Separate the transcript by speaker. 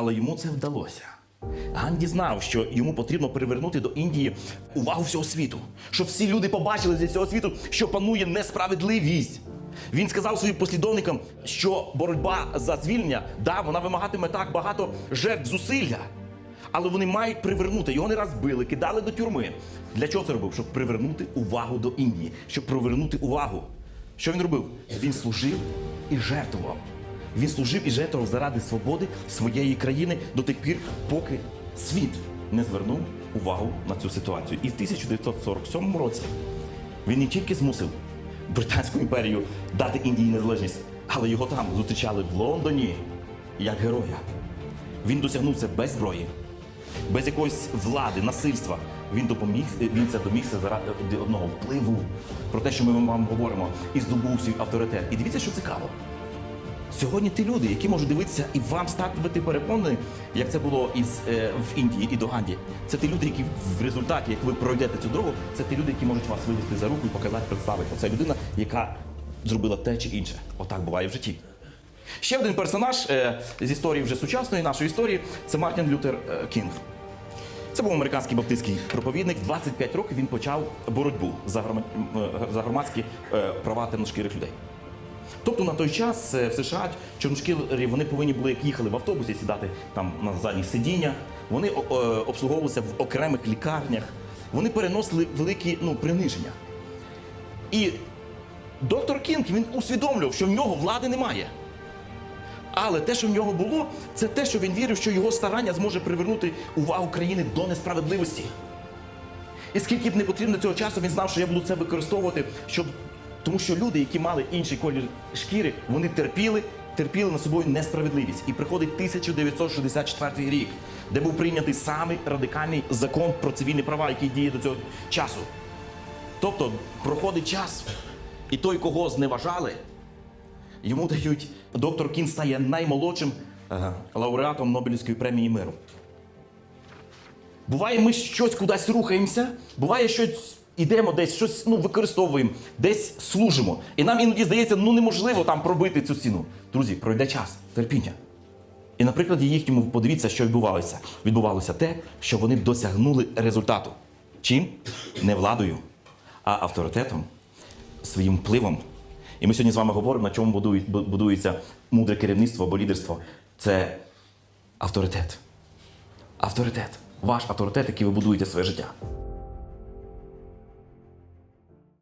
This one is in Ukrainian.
Speaker 1: Але йому це вдалося. Ганді знав, що йому потрібно привернути до Індії увагу всього світу, щоб всі люди побачили зі всього світу, що панує несправедливість. Він сказав своїм послідовникам, що боротьба за звільнення, да, вона вимагатиме так багато жертв зусилля. Але вони мають привернути. Його не раз били, кидали до тюрми. Для чого це робив? Щоб привернути увагу до Індії, щоб привернути увагу. Що він робив? Він служив і жертвував. Він служив і жертвував заради свободи своєї країни до тих пір, поки світ не звернув увагу на цю ситуацію. І в 1947 році він не тільки змусив Британську імперію дати Індії незалежність, але його там зустрічали в Лондоні як героя. Він досягнув це без зброї, без якоїсь влади, насильства. Він допоміг, він це домігся заради одного впливу про те, що ми вам говоримо, і здобув свій авторитет. І дивіться, що цікаво. Сьогодні ті люди, які можуть дивитися і вам ставити переконані, як це було із е, в Індії і до Ганді. Це ті люди, які в результаті, як ви пройдете цю дорогу, це ті люди, які можуть вас вивести за руку і показати, представити. Це людина, яка зробила те чи інше. Отак буває в житті. Ще один персонаж е, з історії вже сучасної нашої історії це Мартін Лютер е, Кінг. Це був американський баптистський проповідник. 25 років він почав боротьбу за, е, громадські е, права темношкірих людей. Тобто на той час е, в США чорношкірі вони повинні були, як їхали в автобусі, сідати там на задніх сидіннях. Вони обслуговувалися в окремих лікарнях. Вони переносили великі ну, приниження. І доктор Кінг він усвідомлював, що в нього влади немає. Але те, що в нього було, це те, що він вірив, що його старання зможе привернути увагу країни до несправедливості. І скільки б не потрібно цього часу, він знав, що я буду це використовувати, щоб. Тому що люди, які мали інший колір шкіри, вони терпіли, терпіли на собою несправедливість. І приходить 1964 рік, де був прийнятий самий радикальний закон про цивільні права, який діє до цього часу. Тобто проходить час, і той, кого зневажали, йому дають доктор Кін стає наймолодшим лауреатом Нобелівської премії миру. Буває, ми щось кудись рухаємося, буває, щось ідемо десь, щось ну, використовуємо, десь служимо. І нам іноді здається, ну неможливо там пробити цю стіну. Друзі, пройде час, терпіння. І на прикладі їхньому подивіться, що відбувалося. Відбувалося те, що вони досягнули результату. Чим? Не владою, а авторитетом, своїм впливом. І ми сьогодні з вами говоримо, на чому будується мудре керівництво або лідерство. Це авторитет. Авторитет. Ваш авторитет, який ви будуєте своє життя.